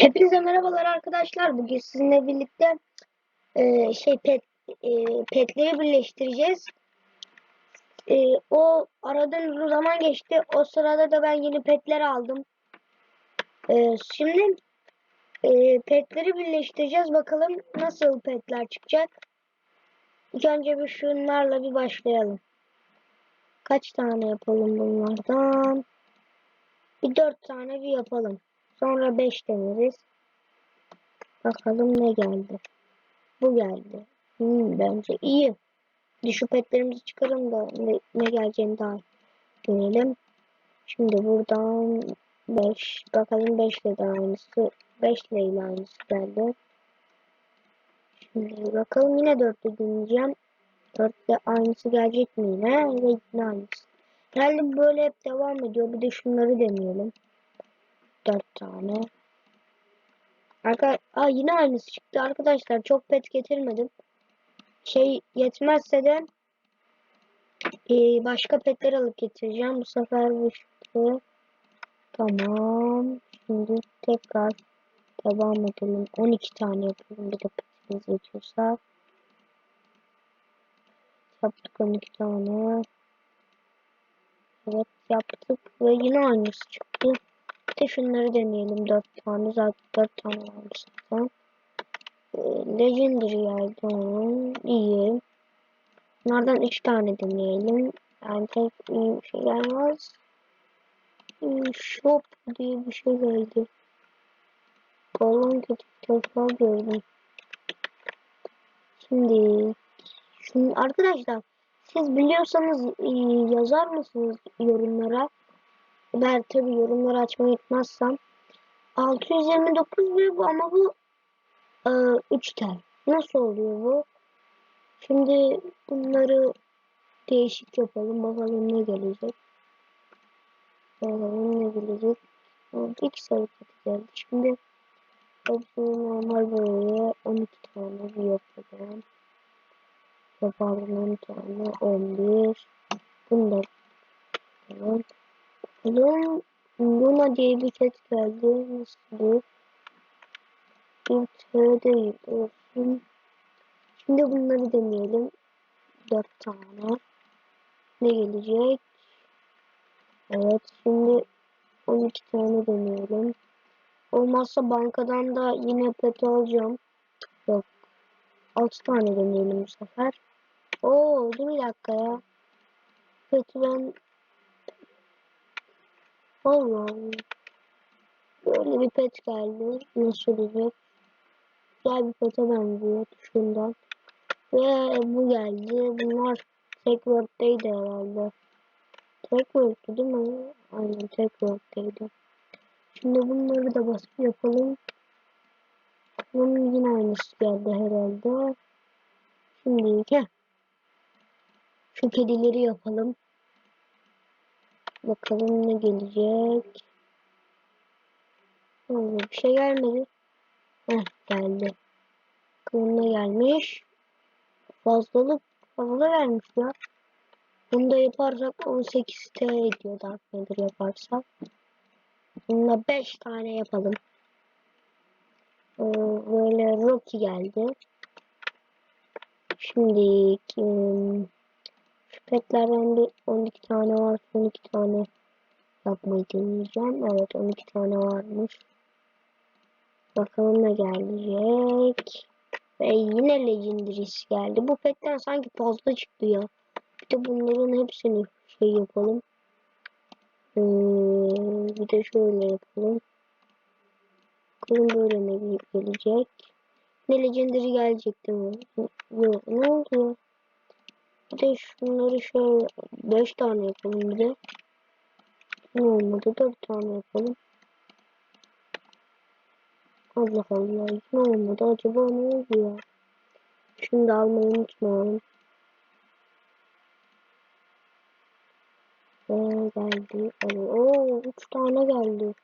Hepinize merhabalar arkadaşlar. Bugün sizinle birlikte e, şey pet e, petleri birleştireceğiz. E, o aradan uzun zaman geçti. O sırada da ben yeni petler aldım. E, şimdi e, petleri birleştireceğiz. Bakalım nasıl petler çıkacak. İlk önce bir şunlarla bir başlayalım. Kaç tane yapalım bunlardan? Bir dört tane bir yapalım. Sonra 5 deneriz. Bakalım ne geldi. Bu geldi. Hmm, bence iyi. Düşük petlerimizi çıkarın da ne, ne geleceğini daha deneyelim. Şimdi buradan 5. Bakalım 5 ile de aynısı. 5 ile ile aynısı geldi. Şimdi bakalım yine 4 ile deneyeceğim. 4 ile aynısı gelecek mi yine? Yine aynısı. Herhalde böyle hep devam ediyor. Bir de şunları deneyelim. 4 tane. Arka Aa, yine aynısı çıktı arkadaşlar. Çok pet getirmedim. Şey yetmezse de e, başka petler alıp getireceğim. Bu sefer bu çıktı. Tamam. Şimdi tekrar devam edelim. 12 tane yapalım. Bir de petimiz yetiyorsa. Yaptık 12 tane. Evet yaptık ve yine aynısı çıktı. Bir de şunları deneyelim. 4 tane zaten 4 tane varmış zaten. Ee, Legendary onun. İyi. Bunlardan 3 tane deneyelim. Yani tek iyi bir şey gelmez. Shop diye bir şey geldi. Balon kötü defa gördüm. Şimdi şimdi arkadaşlar siz biliyorsanız e, yazar mısınız yorumlara? Ben tabi yorumları açmayı unutmazsam. 629 ve bu ama bu e, 3 tel. Nasıl oluyor bu? Şimdi bunları değişik yapalım. Bakalım ne gelecek. Bakalım ne gelecek. Oldu iki geldi. Şimdi hepsini normal böyle 12 tane bir yapacağım. Yaparım 10 tane 11. Bunu da tamam. Bunun Luna diye bir set geldi. Nasıl tane değil olsun. Şimdi bunları deneyelim. Dört tane. Ne gelecek? Evet şimdi 12 tane deneyelim. Olmazsa bankadan da yine pet alacağım. Yok. 6 tane deneyelim bu sefer. Oo dur bir dakika ya. Peti ben Allah. Böyle bir pet geldi. Nasıl olacak? Güzel bir pete benziyor şundan. Ve bu geldi. Bunlar tek word'deydi herhalde. Tek word'du değil mi? Aynen tek word'deydi. Şimdi bunları da basıp yapalım. Bunun yine aynısı geldi herhalde. Şimdi heh. Şu kedileri yapalım. Bakalım ne gelecek. Oldu bir şey gelmedi. Heh geldi. Ne gelmiş. Fazlalık fazla vermiş ya. Bunu da yaparsak 18 T ediyor Dark Vader yaparsak. Bununla 5 tane yapalım. Ee, böyle Rocky geldi. Şimdi kim? Petlerden bir 12 tane var. 12 tane yapmayı deneyeceğim. Evet 12 tane varmış. Bakalım ne gelecek. Ve yine Legendary'si geldi. Bu petten sanki fazla çıktı ya. Bir de bunların hepsini şey yapalım. Ee, bir de şöyle yapalım. Bakalım böyle ne gelecek. Ne Legendary gelecek değil mi? Yok ne oldu? Bir de şunları şöyle 5 tane yapalım bir de. Ne olmadı 4 tane yapalım. Allah Allah ne olmadı acaba ne oldu ya? Şimdi almayı unutmayalım. Ee, geldi. Oo, 3 tane geldi.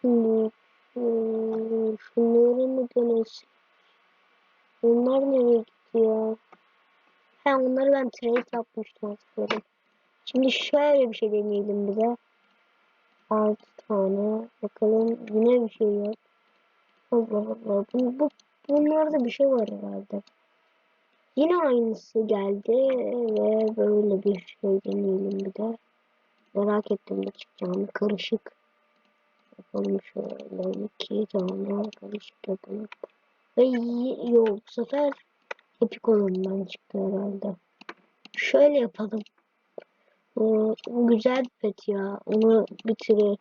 Şimdi hmm, şunları mı denesin? Onlar nereye ya? He onları ben trade yapmıştım hatırladım. Şimdi şöyle bir şey deneyelim bize. 6 tane. Bakalım yine bir şey yok. Allah Allah. Bu, bu, bunlarda bir şey var herhalde. Yine aynısı geldi ve böyle bir şey deneyelim bir de. Merak ettim ne çıkacağını. Karışık. Yapalım şöyle iki tane karışık yapalım. Ve y- yok bu sefer epik olanından çıktı herhalde. Şöyle yapalım. Bu güzel bir pet ya. Onu süre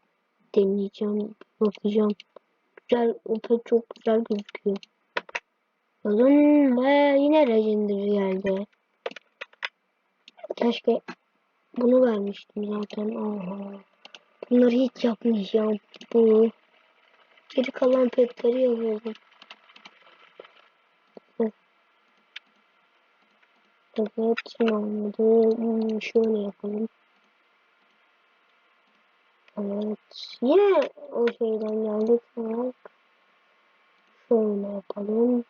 deneyeceğim. Bakacağım. Güzel, o pet çok güzel gözüküyor. Bakalım ve yine Legendary geldi. Keşke bunu vermiştim zaten. Aha. Bunları hiç yapmayacağım. Bu. Geri kalan petleri yapalım. Evet, şimdi hmm, şöyle yapalım. Evet, yine o şeyden geldik. Bak. Şöyle yapalım.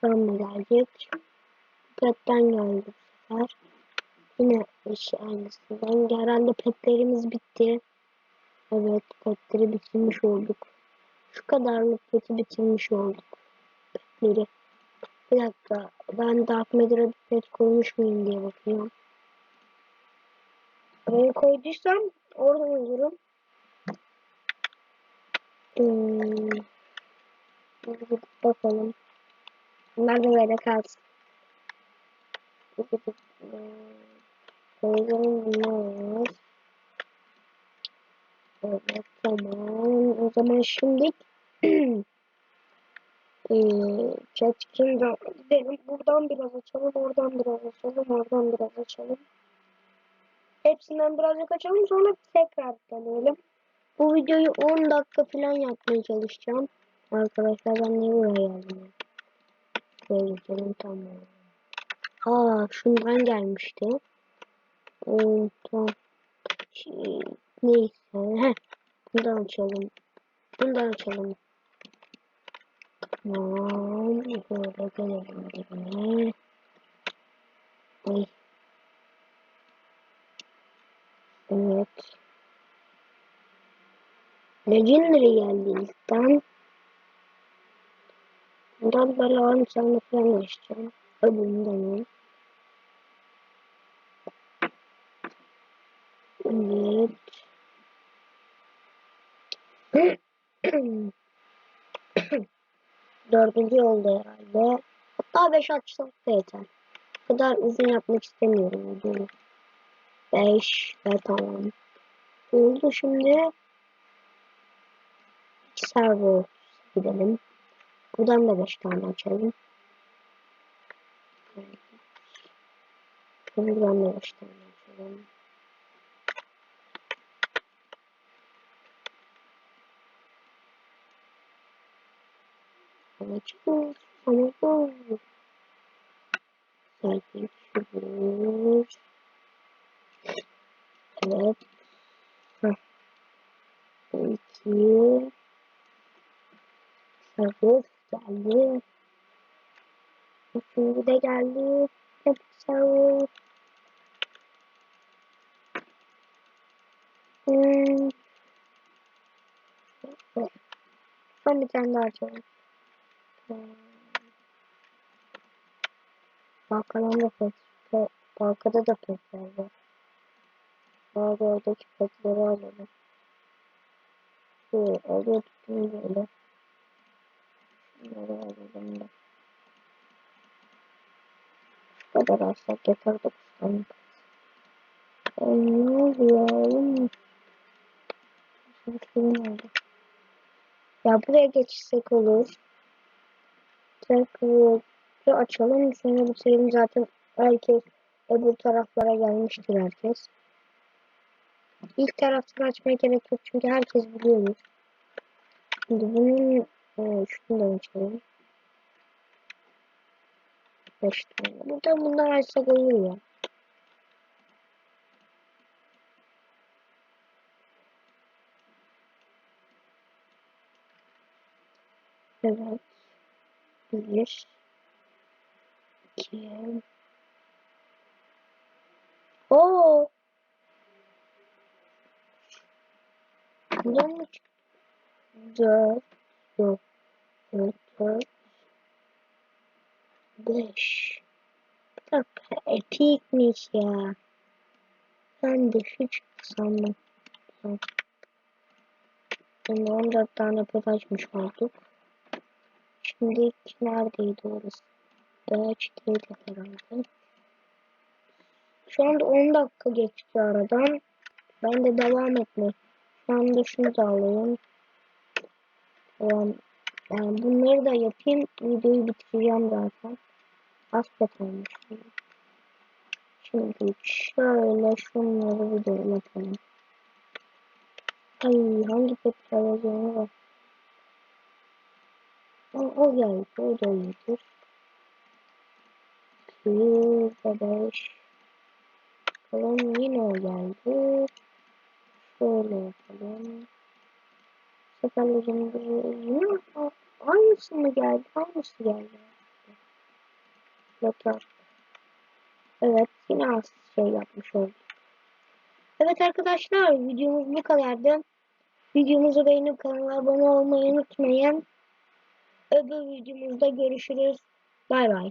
Tam da gelecek. Petten geldi bu sefer. Yine işi aynısından. Herhalde petlerimiz bitti. Evet, petleri bitirmiş olduk. Şu kadarlık peti bitirmiş olduk. Petleri. Bir dakika. Ben Dark Matter'a bir koymuş muyum diye bakıyorum. Ben koyduysam oradan olurum. Hmm. Bakalım. Bunlar da böyle kalsın. Gidip koyalım bunlar. Evet tamam. O zaman şimdi Ee, Chatkin'de gidelim. Buradan biraz açalım, oradan biraz açalım, oradan biraz açalım. Hepsinden birazcık açalım sonra tekrar deneyelim. Bu videoyu 10 dakika falan yapmaya çalışacağım. Arkadaşlar ben niye buraya geldim? Böyle tamam. Aa şundan gelmişti. Ee, tamam. Şey, neyse. Heh. Bundan açalım. Bundan açalım. Tamam. Böyle gelelim dibine. Ay. Evet. Legendary geldi ilkten. Bundan böyle 10 tane falan açacağım. Dördüncü oldu herhalde. Hatta beş açsak da yeter. Bu kadar uzun yapmak istemiyorum videoyu. Beş ve tamam. Oldu şimdi. Servo gidelim. Buradan da beş tane açalım. Buradan da beş tane açalım. Açıyoruz. Açıyoruz. Sakin çubuğumuz. Evet. Heh. İki. Sarhoş geldi. Üçüncü de geldi. Hep. Hmm. Son bir tane daha açalım. Balkadan da pet, balkada da petler var. Abi oradaki petleri alalım. Şu oraya tutayım böyle. Şunları alalım da. Bu kadar alsak yeter 9 tane. Ne oluyor oğlum? Bir şey oldu. Ya buraya geçsek olur. Tekrar açalım sonra bitirelim zaten herkes öbür taraflara gelmiştir herkes. İlk taraftan açmaya gerek yok çünkü herkes biliyormuş. Şimdi bunun e, şundan açalım. 5 tane. Burada bundan açsak olur ya. Evet. Bir. İki. Oo. Buradan mı çıktı? Dört. Yok. Dört. Dört. Beş. Bir dakika. Epikmiş ya. Ben de şu çıktı sandım. Tamam. Şimdi 14 tane pet açmış olduk. Şimdi neredeydi orası? Dağaçtaydı herhalde. Şu anda 10 dakika geçti aradan. Ben de devam etme. Şu anda şunu da alayım. Yani bunları da yapayım. Videoyu bitireceğim zaten. Az olmuş. Şimdi şöyle şunları bir de yapalım. Ay hangi pet alacağını bak. O, o geldi. O da iyidir. 205 Bakalım yine o geldi. Şöyle yapalım. Seferlerin biri a- aynısı mı geldi? Aynısı geldi. Yeter. Evet yine az şey yapmış olduk. Evet arkadaşlar videomuz bu kadardı. Videomuzu beğenip kanala abone olmayı unutmayın. Öbür videomuzda görüşürüz. Bay bay.